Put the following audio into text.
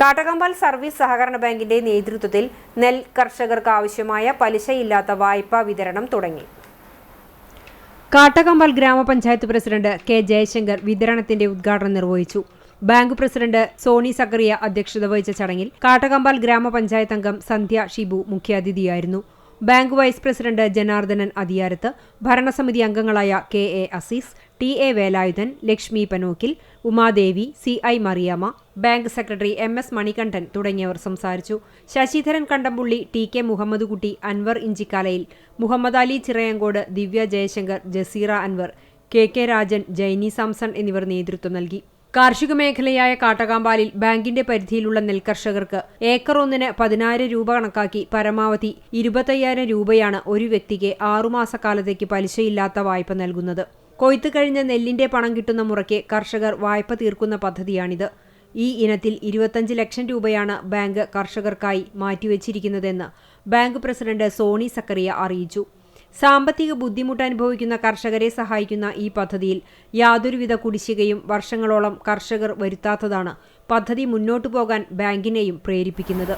Kattakampal service സഹകരണ ബാങ്കിന്റെ നേതൃത്വത്തിൽ നെൽ കർഷകർക്ക് ആവശ്യമായ പലിശയില്ലാത്ത വായ്പാ വിതരണം തുടങ്ങി. കാട്ടകമ്പാൽ ഗ്രാമപഞ്ചായത്ത് പ്രസിഡന്റ് കെ ജയശങ്കർ വിതരണത്തിന്റെ ഉദ്ഘാടനം നിർവഹിച്ചു. ബാങ്ക് പ്രസിഡന്റ് സോണി സക്കറിയ അധ്യക്ഷത വഹിച്ച ചടങ്ങിൽ കാട്ടകമ്പാൽ ഗ്രാമപഞ്ചായത്ത് അംഗം Sandhya Shibu മുഖ്യാതിഥിയായിരുന്നു. Bank vice president Janardhanan Athiyarath ഭരണസമിതി അംഗങ്ങളായ K A Azeez T A Velayudhan Lakshmi Panokkil Umadevi C I Mariyamma bank secretary M S Manikandan തുടങ്ങിയവർ സംസാരിച്ചു. Sasidharan Kandampully T K Muhammad Kutty Anwar Inchikkalayil Muhammad Ali Chirayankode Divya Jayashankar Jaseera Anwar K K Rajan Jaini Samson എന്നിവർ നേതൃത്വം നൽകി. കാർഷിക മേഖലയായ കാട്ടകാമ്പാലിൽ ബാങ്കിന്റെ പരിധിയിലുള്ള നെൽകർഷകർക്ക് acre ഒന്നിന് പതിനായിരം രൂപ കണക്കാക്കി പരമാവധി ഇരുപത്തയ്യായിരം രൂപയാണ് ഒരു വ്യക്തിക്ക് ആറുമാസക്കാലത്തേക്ക് പലിശയില്ലാത്ത വായ്പ നൽകുന്നത്. കൊയ്ത്ത് കഴിഞ്ഞ നെല്ലിന്റെ പണം കിട്ടുന്ന മുറയ്ക്ക് കർഷകർ വായ്പ തീർക്കുന്ന പദ്ധതിയാണിത്. ഈ ഇനത്തിൽ ഇരുപത്തഞ്ച് ലക്ഷം രൂപയാണ് ബാങ്ക് കർഷകർക്കായി മാറ്റിവെച്ചിരിക്കുന്നതെന്ന് ബാങ്ക് പ്രസിഡന്റ് സോണി സക്കറിയ അറിയിച്ചു. സാമ്പത്തിക ബുദ്ധിമുട്ട് അനുഭവിക്കുന്ന കർഷകരെ സഹായിക്കുന്ന ഈ പദ്ധതിയിൽ യാതൊരുവിധ കുടിശ്ശികയും വർഷങ്ങളോളം കർഷകർ വരുത്താത്തതാണ് പദ്ധതി മുന്നോട്ടു പോകാൻ ബാങ്കിനെയും പ്രേരിപ്പിക്കുന്നത്.